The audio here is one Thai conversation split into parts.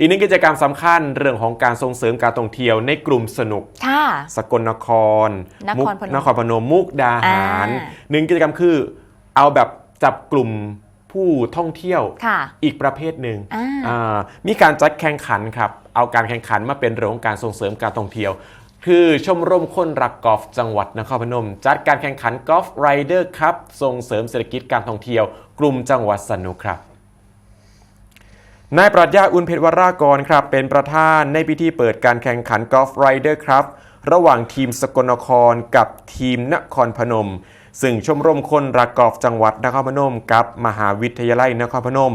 อีกหนึ่งกิจกรรมสำคัญเรื่องของการส่งเสริมการท่องเที่ยวในกลุ่มสนุกค่ะสกลนคร นครพนมมุกนครพนมมุกดาหารอ่าหนึ่งกิจกรรมคือเอาแบบจับกลุ่มผู้ท่องเที่ยวค่ะอีกประเภทหนึ่งอ่าอ่ามีการจัดแข่งขันครับ เอาการแข่งขันมาเป็นเรื่องของการส่งเสริมการท่องเที่ยว คือชมรมคนรักกอล์ฟจังหวัดนครพนม จัดการแข่งขันกอล์ฟไรเดอร์ครับส่งเสริมเศรษฐกิจการท่องเที่ยว กลุ่มจังหวัดสนุกครับ นายปรัชญาอุนเพชรวรากรครับเป็นประธานในพิธีเปิดการแข่งขันกอล์ฟไรเดอร์ครับระหว่างทีมสกลนครกับทีมนครพนม ซึ่งชมรมคนรักกอล์ฟจังหวัดนครพนม กับมหาวิทยาลัยนครพนม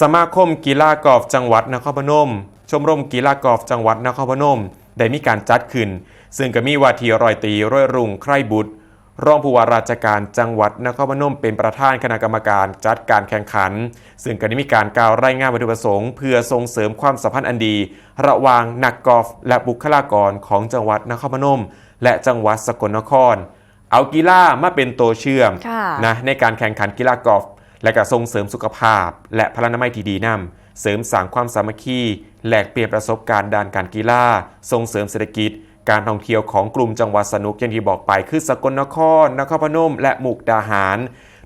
สมาคมกีฬากอล์ฟจังหวัดนครพนม ชมรมกีฬากอล์ฟจังหวัดนครพนม ได้มีการจัดขึ้น ซึ่งก็มีว่าทีรอยตีร้อยรุ่งใครบุตร รองผู้ว่าราชการจังหวัดนครพนมเป็นประธานคณะกรรมการจัดการแข่งขัน ซึ่งก็ได้มีการกล่าวรายงานวัตถุประสงค์เพื่อส่งเสริมความสัมพันธ์อันดี ระหว่างนักกอล์ฟและบุคลากรของจังหวัดนครพนม และจังหวัดสกลนคร เอากีฬามาเป็นตัวเชื่อมนะในการแข่งขันกีฬากอล์ฟและก็ส่งเสริมสุขภาพ และพลานามัยที่ดีนำเสริมสร้างความสามัคคีแลกเปลี่ยนประสบการณ์ด้านการกีฬาส่งเสริมเศรษฐกิจ การท่องเที่ยวของกลุ่มจังหวัดสนุกอย่างที่บอกไปคือสกลนคร นครพนม และมุกดาหาร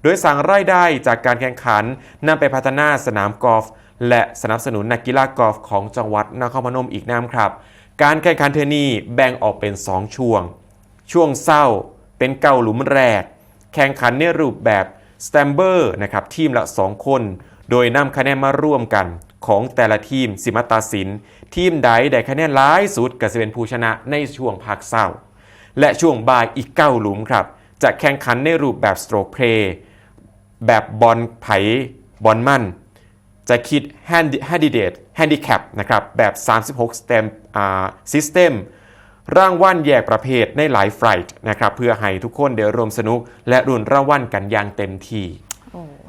โดยสั่งรายได้จากการแข่งขันนำไปพัฒนาสนามกอล์ฟและสนับสนุนนักกีฬากอล์ฟของจังหวัดนครพนมอีกน้ำครับ การแข่งขันเทอนี้แบ่งออกเป็น 2 ช่วง ช่วงเศร้าเป็นเก้าหลุมแรก แข่งขันในรูปแบบสแตมเบอร์นะครับทีมละ 2 คน โดยนำคะแนนมาร่วมกัน ของแต่ละทีมสิมาตาสิน ทีมใดได้คะแนนร้ายสุดก็จะเป็นผู้ชนะในช่วงพักเศร้า และช่วงบ่ายอีก 9 หลุมครับ จะแข่งขันในรูปแบบสโตรกเพลย์แบบบอลไผ่บอลมั่น จะคิด Handicap Handicap นะครับแบบ 36 Stem อ่า System ร่างวัลแยกประเภทในหลายไฟล์นะครับเพื่อให้ทุกคนได้รวมสนุก และรุ่นรางวัลกันอย่างเต็มที่